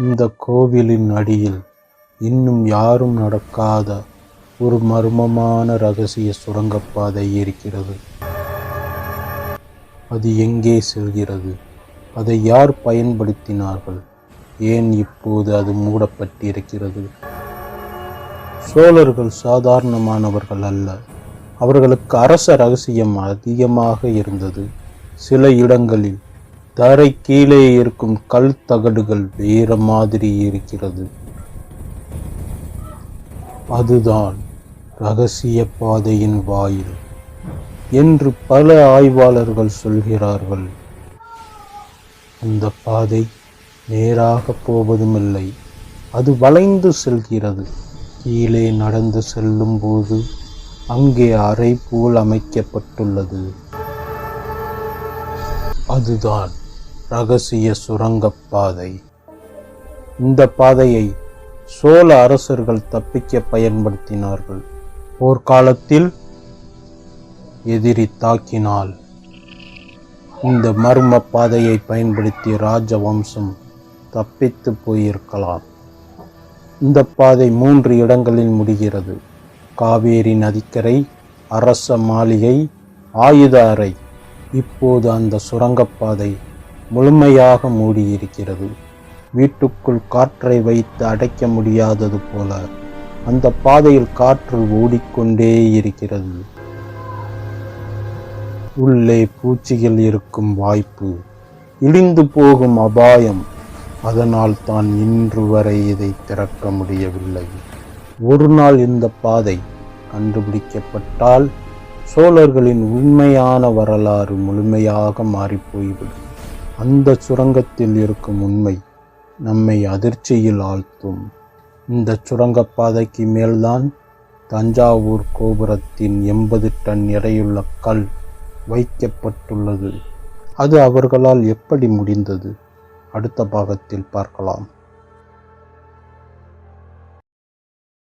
இந்த கோவிலின் அடியில் இன்னும் யாரும் நடக்காத ஒரு மர்மமான ரகசிய சுரங்கப்பாதை இருக்கிறது. அது எங்கே செல்கிறது? அதை யார் பயன்படுத்தினார்கள்? ஏன் இப்போது அது மூடப்பட்டிருக்கிறது? சோழர்கள் சாதாரணமானவர்கள் அல்ல. அவர்களுக்கு அரச ரகசியம் அதிகமாக இருந்தது. சில இடங்களில் தரை கீழே இருக்கும் கல் தகடுகள் வேற மாதிரி இருக்கிறது. அதுதான் ரகசிய பாதையின் வாயில் என்று பல ஆய்வாளர்கள் சொல்கிறார்கள். அந்த பாதை நேராக போவதுமில்லை. அது வளைந்து செல்கிறது. கீழே நடந்து செல்லும்போது அங்கே அறை போல் அமைக்கப்பட்டுள்ளது. அதுதான் ரகசிய சுரங்கப்பாதை இந்த பாதையை சோழ அரசர்கள் தப்பிக்க பயன்படுத்தினார்கள். போர்க்காலத்தில் எதிரி தாக்கினால் இந்த மர்ம பாதையை பயன்படுத்தி ராஜவம்சம் தப்பித்து போயிருக்கலாம். இந்த பாதை மூன்று இடங்களில் முடிகிறது. காவேரி நதிக்கரை அரச மாளிகை ஆயுத அறை. இப்போது அந்த சுரங்கப்பாதை முழுமையாக மூடியிருக்கிறது. வீட்டுக்குள் காற்றை வைத்து அடைக்க முடியாதது போல அந்த பாதையில் காற்று ஓடிக்கொண்டே இருக்கிறது. உள்ளே பூச்சிகள் இருக்கும் வாய்ப்பு இடிந்து போகும் அபாயம். அதனால் தான் இன்று வரை இதை திறக்க முடியவில்லை. ஒரு நாள் இந்த பாதை கண்டுபிடிக்கப்பட்டால் சோழர்களின் உண்மையான வரலாறு முழுமையாக மாறிப்போய்விடும். அந்த சுரங்கத்தில் இருக்கும் உண்மை நம்மை அதிர்ச்சியில் ஆழ்த்தும். இந்த சுரங்கப்பாதைக்கு மேல்தான் தஞ்சாவூர் கோபுரத்தின் எண்பது டன் எடையுள்ள கல் வைக்கப்பட்டுள்ளது. அது அவர்களால் எப்படி முடிந்தது? அடுத்த பாகத்தில் பார்க்கலாம்.